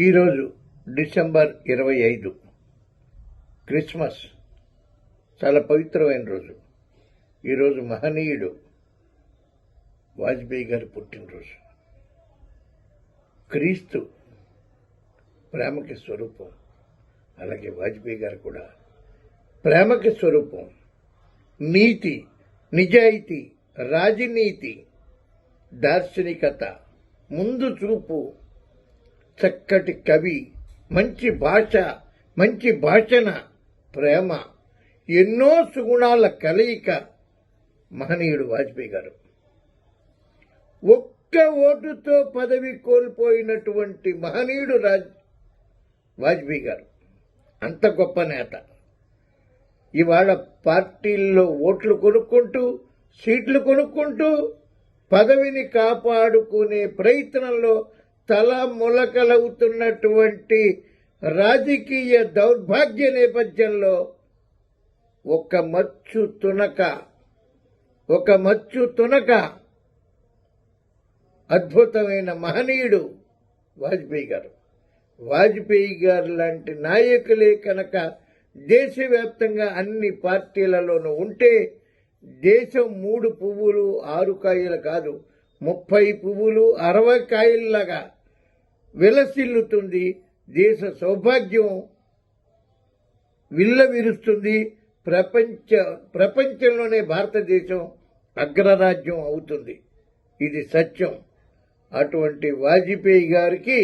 ఈరోజు డిసెంబర్ ఇరవై ఐదు. క్రిస్మస్ చాలా పవిత్రమైన రోజు. ఈరోజు మహనీయుడు వాజ్పేయి గారి పుట్టినరోజు. క్రీస్తు ప్రేమకి స్వరూపం. అలాగే వాజ్పేయి గారు కూడా ప్రేమకి స్వరూపం. నీతి నిజాయితీ రాజనీతి దార్శనికత ముందు చూపు చక్కటి కవి మంచి భాష మంచి భాషన ప్రేమ ఎన్నో సుగుణాల కలయిక మహనీయుడు వాజ్పేయి గారు. ఒక్క ఓటుతో పదవి కోల్పోయినటువంటి మహనీయుడు రాజ్ వాజ్పేయి గారు. అంత గొప్ప నేత. ఇవాళ పార్టీల్లో ఓట్లు కొనుక్కుంటూ సీట్లు కొనుక్కుంటూ పదవిని కాపాడుకునే ప్రయత్నంలో తల మొలకలవుతున్నటువంటి రాజకీయ దౌర్భాగ్య నేపథ్యంలో ఒక మచ్చు తునక ఒక మచ్చు తునక అద్భుతమైన మహనీయుడు వాజ్పేయి గారు. వాజ్పేయి గారు లాంటి నాయకులే కనుక దేశవ్యాప్తంగా అన్ని పార్టీలలోనూ ఉంటే దేశం మూడు పువ్వులు ఆరు కాయలు కాదు ముప్పై పువ్వులు అరవై కాయల్లాగా విలసిల్లుతుంది. దేశ సౌభాగ్యం విల్లవిరుస్తుంది. ప్రపంచ ప్రపంచంలోనే భారతదేశం అగ్రరాజ్యం అవుతుంది. ఇది సత్యం. అటువంటి వాజ్పేయి గారికి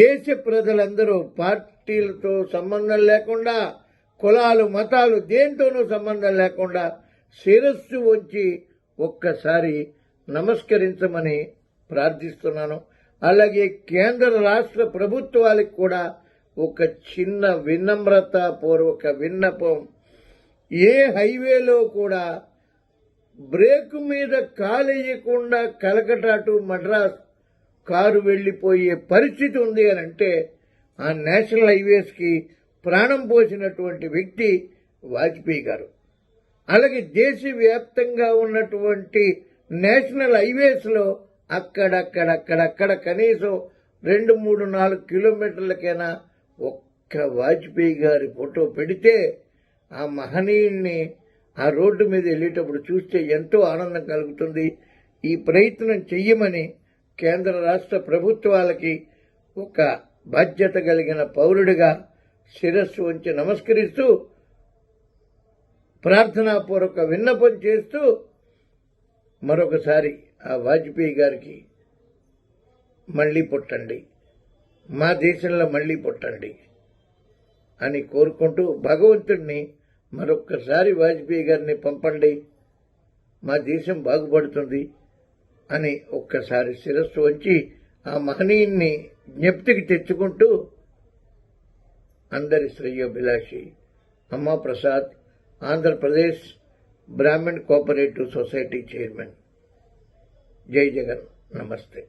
దేశ ప్రజలందరూ పార్టీలతో సంబంధం లేకుండా కులాలు మతాలు దేంతోనూ సంబంధం లేకుండా శిరస్సు వచ్చి ఒక్కసారి నమస్కరించమని ప్రార్థిస్తున్నాను. అలాగే కేంద్ర రాష్ట్ర ప్రభుత్వాలకు కూడా ఒక చిన్న వినమ్రత పూర్వక విన్నపం. ఏ హైవేలో కూడా బ్రేక్ మీద కాలేయకుండా కలకటా టు మద్రాస్ కారు వెళ్ళిపోయే పరిస్థితి ఉంది అని అంటే ఆ నేషనల్ హైవేస్కి ప్రాణం పోసినటువంటి వ్యక్తి వాజ్పేయి గారు. అలాగే దేశవ్యాప్తంగా ఉన్నటువంటి నేషనల్ హైవేస్లో అక్కడక్కడక్కడక్కడ కనీసం రెండు మూడు నాలుగు కిలోమీటర్లకైనా ఒక్క వాజ్పేయి గారి ఫోటో పెడితే ఆ మహనీయుణ్ణి ఆ రోడ్డు మీద వెళ్ళేటప్పుడు చూస్తే ఎంతో ఆనందం కలుగుతుంది. ఈ ప్రయత్నం చెయ్యమని కేంద్ర రాష్ట్ర ప్రభుత్వాలకి ఒక బాధ్యత కలిగిన పౌరుడిగా శిరస్సు ఉంచి నమస్కరిస్తూ ప్రార్థనాపూర్వక విన్నపం చేస్తూ మరొకసారి ఆ వాజ్పేయి గారికి మళ్ళీ పుట్టండి. మా దేశంలో మళ్ళీ పుట్టండి అని కోరుకుంటూ భగవంతుడిని మరొక్కసారి వాజ్పేయి గారిని పంపండి. మా దేశం బాగుపడుతుంది అని ఒక్కసారి శిరస్సు వచ్చి ఆ మహనీయుణ్ణి జ్ఞప్తికి తెచ్చుకుంటూ అందరి శ్రేయోభిలాషి అమ్మా ప్రసాద్ ఆంధ్రప్రదేశ్ ब्राह्मण कोऑपरेटिव सोसाइटी चेयरमैन जय जगन नमस्ते।